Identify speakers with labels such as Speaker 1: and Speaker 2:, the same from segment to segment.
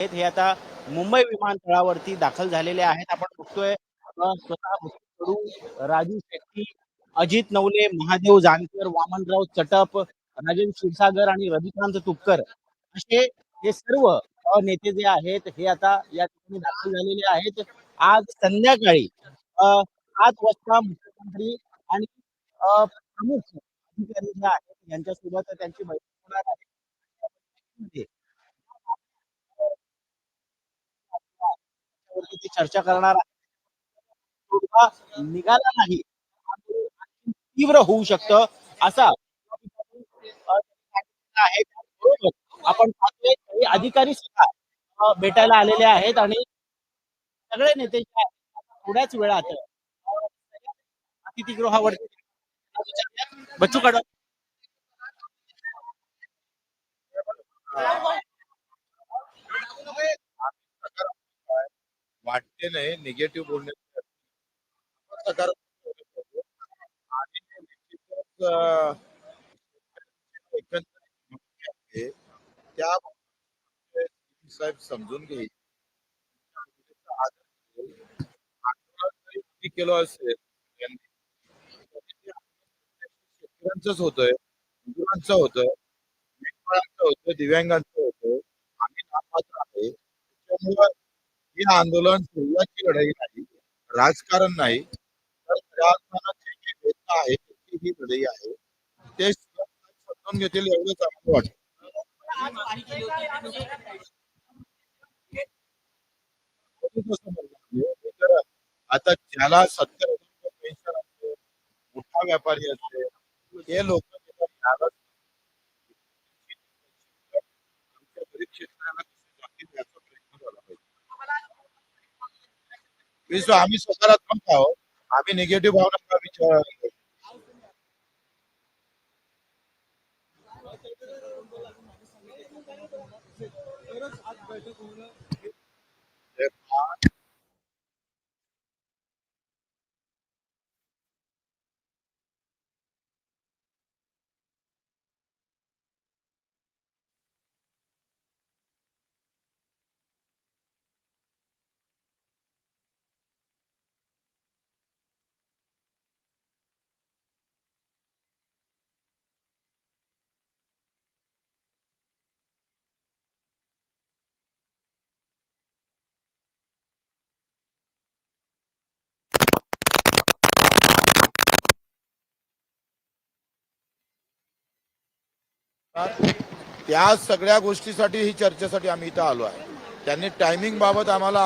Speaker 1: आहेत. हे आता मुंबई विमानतळावरती दाखल झालेले आहेत. आपण बघतोय स्वतः कडू राजू शेट्टी अजित नवले महादेव जानकर वामनराव चटप राजेंद्र क्षीरसागर आणि रविकांत तुपकर असे हे सर्व नेते जे आहेत हे आता या ठिकाणी दाखल झालेले आहेत. आज संध्याकाळी सात वाजता मुख्यमंत्री आणि प्रमुख अधिकारी जे आहेत यांच्यासोबत त्यांची बैठक होणार आहे त्या बैठकीमध्ये त्यावरती ते चर्चा करणार आहे. निघाला नाही. तीव्र होऊ शकतं. असा आहे आपण पाहतोय अधिकारी सुद्धा भेटायला आलेले आहेत आणि सगळे नेते जे आहेत. थोड्याच वेळात अतिथीगृहावरती बच्चू कडू
Speaker 2: वाटते नाही निगेटिव्ह बोलणे त्या साहेब समजून घेईल. आंदोलन असेल त्यांनी, शेतकऱ्यांचंच होतंय मजुरांचं होतंय होतं दिव्यांगांचं होतं आम्ही नापात्र आहे. त्याच्यामुळे आंदोलन शरीराची लढाई नाही राजकारण नाही तर खऱ्या अर्थानं जे आहे त्याची ही लढाई आहे. ते समजून घेतील एवढंच आम्हाला वाटतं. आता ज्याला सत्तर मोठा व्यापारी असते ते लोक आमच्या गरीब शेतकऱ्याला कसं जातील याचा प्रयत्न झाला पाहिजे विश्व आम्ही सकारात्मक आहोत. आम्ही निगेटिव्ह भावना विचार बैठक होणं त्या सगळ्या गोष्टीसाठी ही चर्चेसाठी आम्ही इथं आलो आहे. त्यांनी टायमिंग बाबत आम्हाला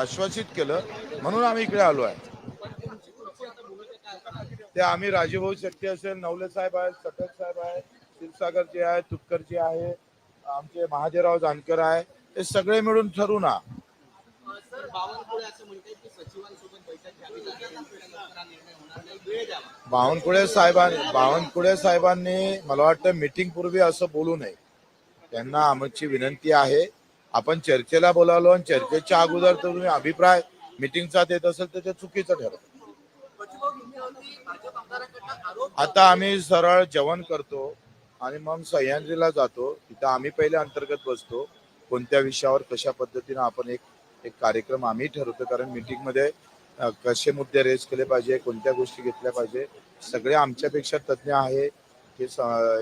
Speaker 2: आश्वासित केलं म्हणून आम्ही इकडे आलो आहे. ते आम्ही राजीभाऊ शेट्टी असेल नवले साहेब आहेत सटक साहेब आहेत क्षीरसागर जे आहे तुपकर आहे आमचे महादेवराव जानकर आहे हे सगळे मिळून ठरू ना.
Speaker 1: बावनकुळे
Speaker 2: साहेबांनी बावनकुळे साहेबांनी मला वाटतं मीटिंग पूर्वी असं बोलू नये. त्यांना आमची विनंती आहे. आपण चर्चेला बोलावलो आणि चर्चेच्या अगोदर तर तुम्ही अभिप्राय मिटिंगचा देत असेल तर ते चुकीचं ठरत. आता आम्ही सरळ जेवण करतो आणि मग सह्याद्रीला जातो. तिथं आम्ही पहिले अंतर्गत बसतो. कोणत्या विषयावर कशा पद्धतीनं आपण एक एक कार्यक्रम आम्ही ठरवतो. कारण मीटिंगमध्ये कसे मुद्दे रेज केले पाहिजे कोणत्या गोष्टी घेतल्या पाहिजे सगळे आमच्यापेक्षा तज्ज्ञ आहे. ते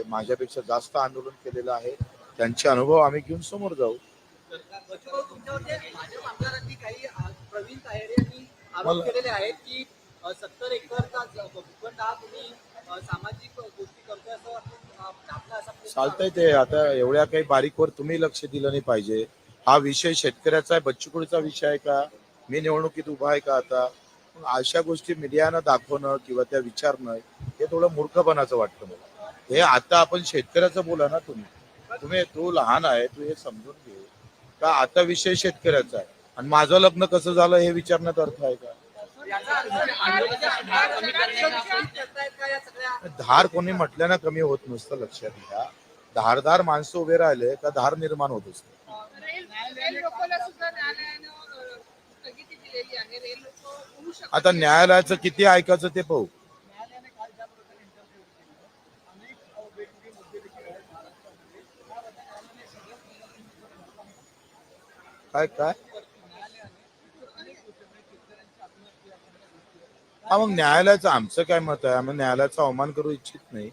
Speaker 2: माझ्यापेक्षा जास्त आंदोलन केलेलं आहे. त्यांचे अनुभव आम्ही घेऊन समोर जाऊ.
Speaker 3: सत्तर एकरचा भूखंड हा तुम्ही सामाजिक गोष्टी करतोय असं
Speaker 2: चालतंय ते. आता एवढ्या काही बारीकवर तुम्ही लक्ष दिलं नाही पाहिजे. हा विषय शेतकऱ्याचा आहे. बच्चूकडचा विषय आहे का? मी निवडणुकीत उभा आहे का आता? अशा गोष्टी मीडियानं दाखवणं किंवा त्या विचारणं हे थोडं मूर्खपणाचं वाटतं मला. हे आता आपण शेतकऱ्याचं बोला ना तुम्ही. तुम्ही तू लहान आहे तू हे समजून घे. का आता विषय शेतकऱ्याचा आहे? आणि माझं लग्न कसं झालं हे विचारण्यात अर्थ आहे का? धार कोणी म्हटल्यानं कमी होत नसतं लक्षात घ्या. धारदार माणसं उभे राहिले का धार निर्माण होत असते? आता न्यायालयाचं किती ऐकायचं ते पाहू. काय काय? हा मग न्यायालयाचं आमचं काय मत आहे? आम्ही न्यायालयाचा अवमान करू इच्छित नाही.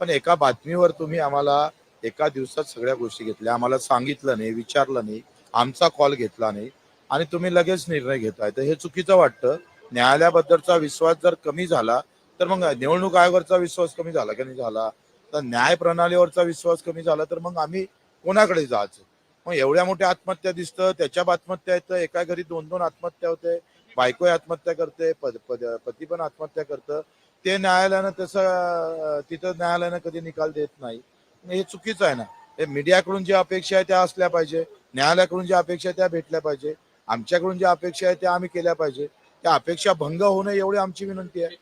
Speaker 2: पण एका बातमीवर तुम्ही आम्हाला एका दिवसात सगळ्या गोष्टी घेतल्या. आम्हाला सांगितलं नाही विचारलं नाही. आमचा कॉल घेतला नाही. आणि तुम्ही लगेच निर्णय घेताय. तर हे चुकीचं वाटतं. न्यायालयाबद्दलचा विश्वास जर कमी झाला तर मग निवडणूक आयोगावरचा विश्वास कमी झाला की नाही झाला? तर न्याय प्रणालीवरचा विश्वास कमी झाला तर मग आम्ही कोणाकडे जायचं? मग एवढ्या मोठ्या आत्महत्या दिसतं त्याच्या आत्महत्या येतं एका घरी दोन दोन आत्महत्या होते बायको आत्महत्या करते पद- पद- पती पण आत्महत्या करतं. ते न्यायालयानं तसं तिथं न्यायालयानं कधी निकाल देत नाही. हे चुकीचं आहे ना. हे मीडियाकडून ज्या अपेक्षा आहे त्या असल्या पाहिजे. न्यायालयाकडून ज्या अपेक्षा आहे त्या भेटल्या पाहिजे. आमच्याकडून ज्या अपेक्षा आहे त्या आम्ही केल्या पाहिजे. त्या अपेक्षा भंग होणं एवढी आमची विनंती आहे.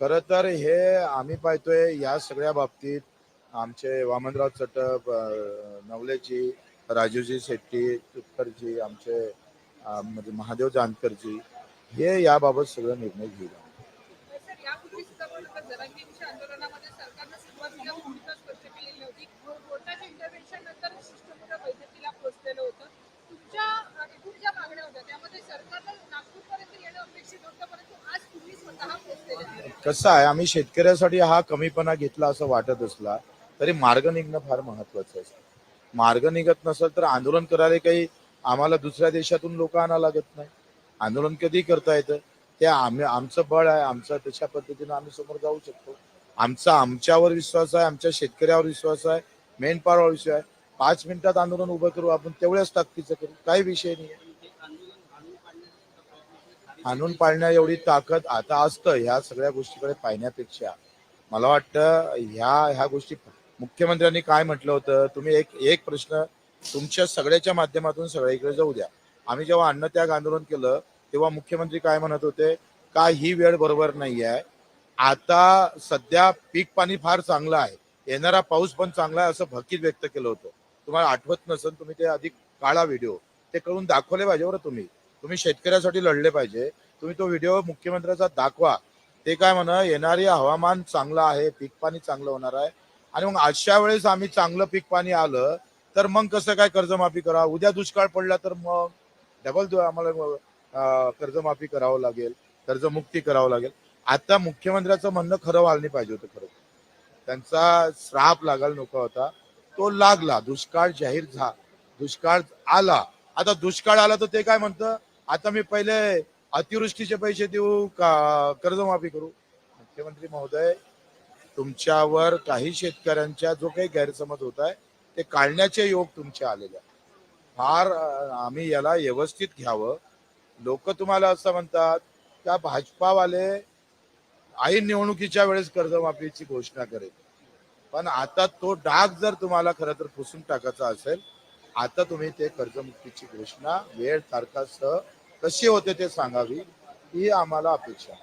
Speaker 3: तर
Speaker 2: खर तर हे आम्ही पाहतोय या सगळ्या बाबतीत आमचे वामनराव चटप नवलेजी राजूजी शेट्टी तुपकरजी आमचे म्हणजे महादेव जानकरजी हे याबाबत सगळं निर्णय घेऊ कसं आहे आम्ही शेतकऱ्यासाठी हा कमीपणा घेतला असं वाटत असला तरी मार्ग निघणं फार महत्वाचं असतं. मार्ग निघत नसेल तर आंदोलन करायला काही आम्हाला दुसऱ्या देशातून लोक आणा लागत नाही. आंदोलन कधी करता येतं? ते आम्ही आमचं बळ आहे आमचं तशा पद्धतीनं आम्ही समोर जाऊ शकतो. आमचा आमच्यावर विश्वास आहे आमच्या शेतकऱ्यावर विश्वास आहे मेन पावर विश्वास आहे. पाच मिनिटात आंदोलन उभं करू आपण तेवढ्याच ताकदीचं करू काही विषय नाही आहे.
Speaker 3: ते आंदोलन हाणून पाडण्याचा हाणून
Speaker 2: आणून पाळण्या एवढी ताकद आता असतं ह्या सगळ्या गोष्टीकडे पाहण्यापेक्षा. मला वाटतं ह्या ह्या गोष्टी मुख्यमंत्र्यांनी काय म्हटलं होतं? तुम्ही एक एक प्रश्न तुमच्या सगळ्याच्या माध्यमातून सगळीकडे जाऊ द्या. आम्ही जेव्हा अन्नत्याग आंदोलन केलं तेव्हा मुख्यमंत्री काय म्हणत होते? का ही वेळ बरोबर नाही आहे आता सध्या पीक पाणी फार चांगलं आहे. येणारा पाऊस पण चांगला आहे असं भकीत व्यक्त केलं होतं. तुम्हाला आठवत नसेल तुम्ही ते अधिक काळा व्हिडिओ ते करून दाखवले पाहिजे बरं तुम्ही. तुम्ही शेतकऱ्यासाठी लढले पाहिजे. तुम्ही तो व्हिडिओ मुख्यमंत्र्याचा दाखवा. ते काय म्हणा येणारे हवामान चांगलं आहे पीक पाणी चांगलं होणार आहे. आणि मग अशा वेळेस आम्ही चांगलं पीक पाणी आलं तर मग कसं काय कर्जमाफी करा उद्या दुष्काळ पडला तर मग डबल आम्हाला कर्जमाफी करावं लागेल कर्जमुक्ती करावं लागेल. आता मुख्यमंत्र्याचं म्हणणं खरं व्हायला पाहिजे होतं खरं. त्यांचा श्राप लागायला नको होता. तो लागला. दुष्काळ जाहीर झा दुष्काळ आला. आता दुष्काळ आला तर ते काय म्हणतं? आता मी पहिले अतिवृष्टीचे पैसे देऊ का कर्जमाफी करू? मुख्यमंत्री महोदय तुमच्यावर काही शेतकऱ्यांच्या जो काही गैरसमज होत आहे ते काढण्याचे योग तुमचे आलेले फार आम्ही याला व्यवस्थित घ्यावं. लोक तुम्हाला असं म्हणतात का भाजपावाले ऐन निवडणुकीच्या वेळेस कर्जमाफीची घोषणा करेल. पण आता तो डाग जर तुम्हाला खरं तर पुसून टाकायचा असेल आता तुम्ही ते कर्जमुक्तीची घोषणा वेळ तारखासह कशी होते ते सांगावी ही आम्हाला अपेक्षा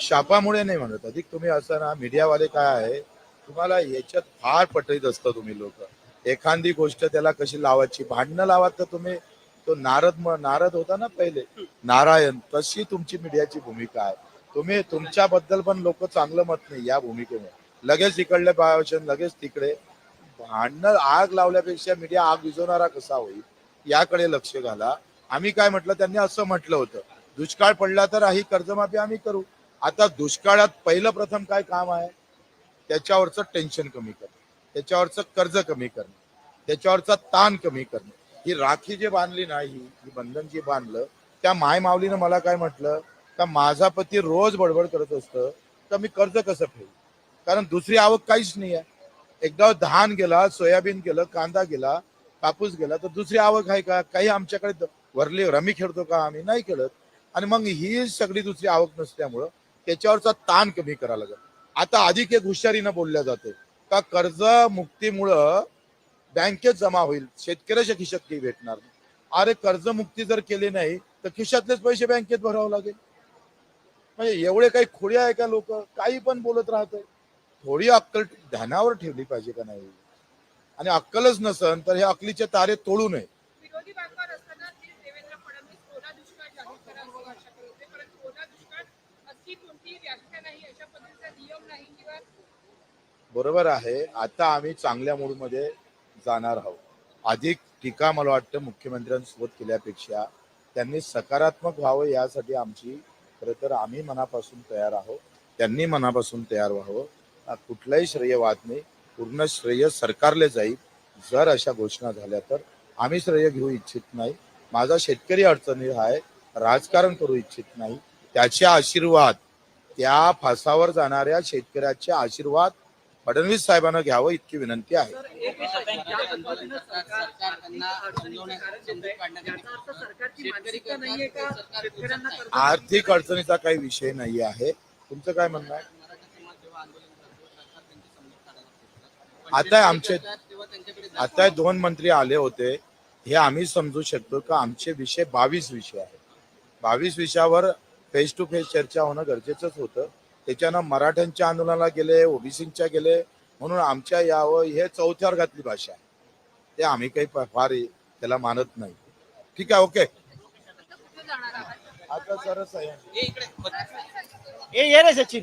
Speaker 3: शापामुळे
Speaker 2: नाही म्हणत अधिक तुम्ही असं ना मीडियावाले काय आहे तुम्हाला याच्यात फार पटरीत असतं तुम्ही लोक. एखादी गोष्ट त्याला कशी लावायची भांडणं लावा तर तुम्ही? तो नारद नारद होता ना पहिले. नारायण तशी तुमची मीडियाची भूमिका आहे. तुम्ही तुमच्याबद्दल पण लोक चांगलं मत नाही या भूमिकेमुळे. लगेच इकडले भाषण लगेच तिकडे. भांडणं आग लावल्यापेक्षा मीडिया आग विझवणारा कसा होईल याकडे लक्ष घाला. आम्ही काय म्हटलं त्यांनी असं म्हटलं होतं. दुष्काळ पडला तर ही कर्जमाफी आम्ही करू. आता दुष्काळात पहिलं प्रथम काय काम आहे? त्याच्यावरचं टेन्शन कमी करणं. त्याच्यावरचं कर्ज कमी करणं. त्याच्यावरचा ताण कमी करणं. ही राखी जे बांधली नाही ही बंधन जे बांधलं त्या माय माऊलीनं मला काय म्हटलं? का माझा पती रोज बडबड करत असतं तर मी कर्ज कसं फेडू? कारण दुसरी आवक काहीच नाही आहे एकदा धान गेला सोयाबीन गेलं कांदा गेला कापूस गेला तर दुसरी आवक आहे का? काही आमच्याकडे वरले वरली रमी खेळतो का? आम्ही नाही खेळत. आणि मग ही सगळी दुसरी आवक नसल्यामुळं त्याच्यावरचा ताण कमी करावा लागेल. आता अधिक एक हुशारीनं बोलल्या जाते का कर्ज मुक्तीमुळं बँकेत जमा होईल. शेतकऱ्याच्या खिशात काही भेटणार नाही. अरे कर्जमुक्ती जर केली नाही तर खिशातलेच पैसे बँकेत भरावं लागेल. म्हणजे एवढे काही खोडी आहे का लोक? काही पण बोलत राहत थोडी अक्कल ध्यानावर ठेवली पाहिजे का नाही? आणि अक्कलच नसन तर हे अकलीचे तारे तोडू नये. बरोबर आहे. आता आम्ही चांगल्या मूडमध्ये जाणार आहोत. अधिक टीका मला वाटतं मुख्यमंत्र्यांसोबत केल्यापेक्षा त्यांनी सकारात्मक व्हावं यासाठी आमची खरं तर आम्ही मनापासून तयार आहोत. त्यांनी मनापासून तयार व्हावं. कुठलाही श्रेय वाद नाही. पूर्ण श्रेय सरकारले जाईल. जर अशा घोषणा झाल्या तर आम्ही श्रेय घेऊ इच्छित नाही. माझा शेतकरी अडचणी आहे. राजकारण करू इच्छित नाही. त्याचे आशीर्वाद त्या फासावर जाणाऱ्या शेतकऱ्याचे आशीर्वाद फडणवीस साहेबांना घ्यावं इतकी विनंती आहे.
Speaker 3: आर्थिक अडचणीचा
Speaker 2: काही विषय नाही आहे तुमचं काय म्हणणं आहे? आता आमचे आता दोन मंत्री आले होते. हे आम्ही समजू शकतो का? आमचे विषय बावीस विषय आहेत. बावीस विषयावर फेस टू फेस चर्चा होणं गरजेचंच होतं. त्याच्यानं मराठ्यांच्या आंदोलनाला गेले ओबीसीच्या गेले. म्हणून आमच्या यावं हे चौथ्या वर्गातली भाषा आहे. ते आम्ही काही फार त्याला मानत नाही. ठीक आहे ओके. आता सरस आहे
Speaker 1: ए ये रे सचिन.